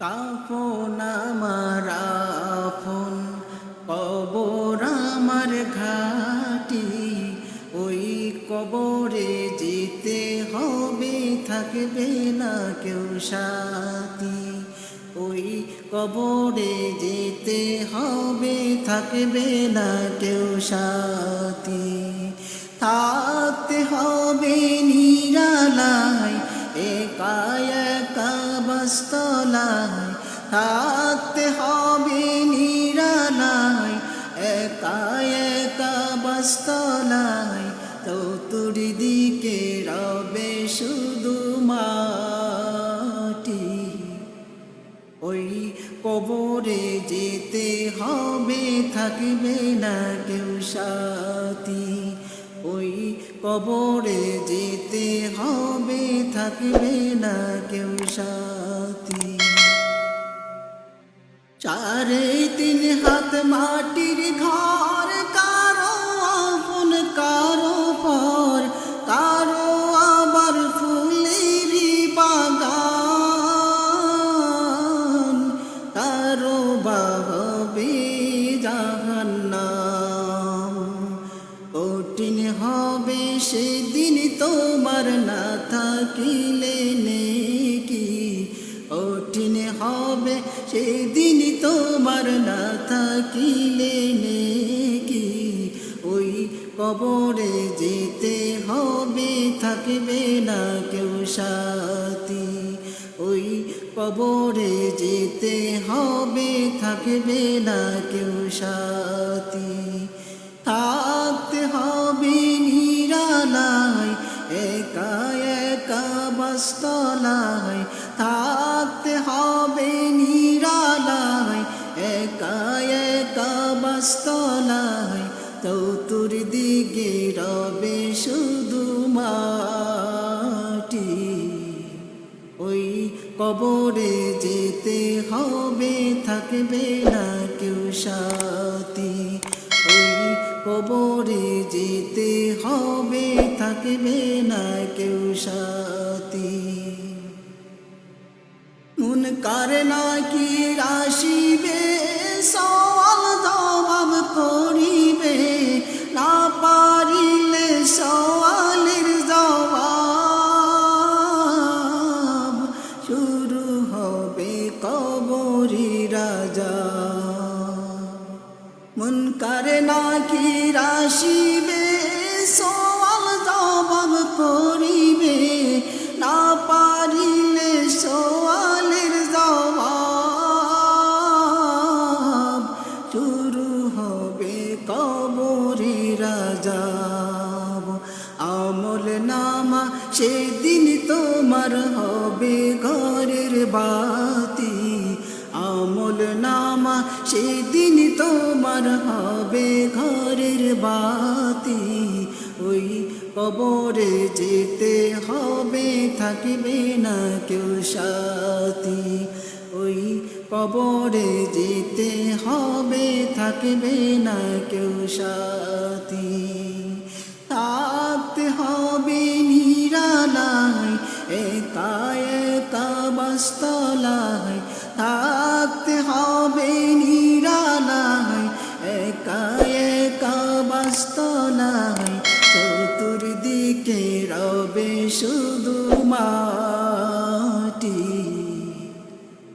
কাফন আমার আপন, কবর আমার ঘাটি। ওই কবরে যেতে হবে, থাকবে না কেউ সাথী। ওই কবরে যেতে হবে, থাকবে না কেউ সাথী। থাকতে হবে নিরালায় বস্তলায় থাকতে হবে নিরালায় একা একা বস্তলায় তো তোর দিকে রবে শুধু মাটি। ওই কবরে যেতে হবে, থাকবে না কেউ সাথী। ওই কবরে যেতে হবে, থাকবে না কেউ সাথী। চারে তিন হাত মাটির ঘর, কারও আপন, কারও পর, কারও আবার ফুলেরই বাগান, কারও বাহবে জাহান্নাম। কঠিন হবে সেদিন তোমার না থাকিলে নেকি কঠিন হবে, সেদিন তোমার না থাকিলে নেকি? ওই কবরে যেতে হবে, থাকবে না কেউ সাথী। ওই কবরে যেতে হবে, থাকবে না কেউ সাথী। থাকতে হবে নিরালায়, একা একা বস্তলায় থাকতে হবে নিরালায় একা একা বস্তলায় তো তোর দিকে রবে শুধু মাটি। ওই কবরে যেতে হবে, থাকবে না কেউ সাথী। কবরে যেতে হবে থাকবে না কেউ সাথী। মন কার নাকি কি সওয়াল কারে নাকি রাশিবে? সওয়াল জবাব করিবে। না পারিলে সওয়ালের জবাব শুরু হবে কবরি রাজাব। আমল নামা সেদিন তোমার হবে ঘরের বাতি। আমল নামা, সেদিন তোমার হবে ঘরের বাতি। ওই কবরে যেতে হবে, থাকবে না কেউ সাথী। ওই কবরে যেতে হবে, থাকবে না কেউ সাথী। থাকতে হবে নিরালায়, একা একা বস্তলায় চতুর্দিকে রবে শুধু মাটি।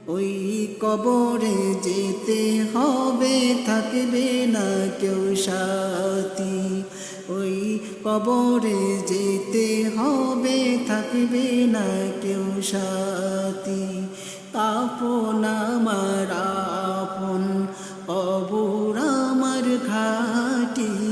ওই কবরে যেতে হবে, থাকবে না কেউ সাথী। ওই কবরে যেতে হবে, থাকবে না কেউ সাথী। কাপন আমার, আপন কবর আমার ঘাটি।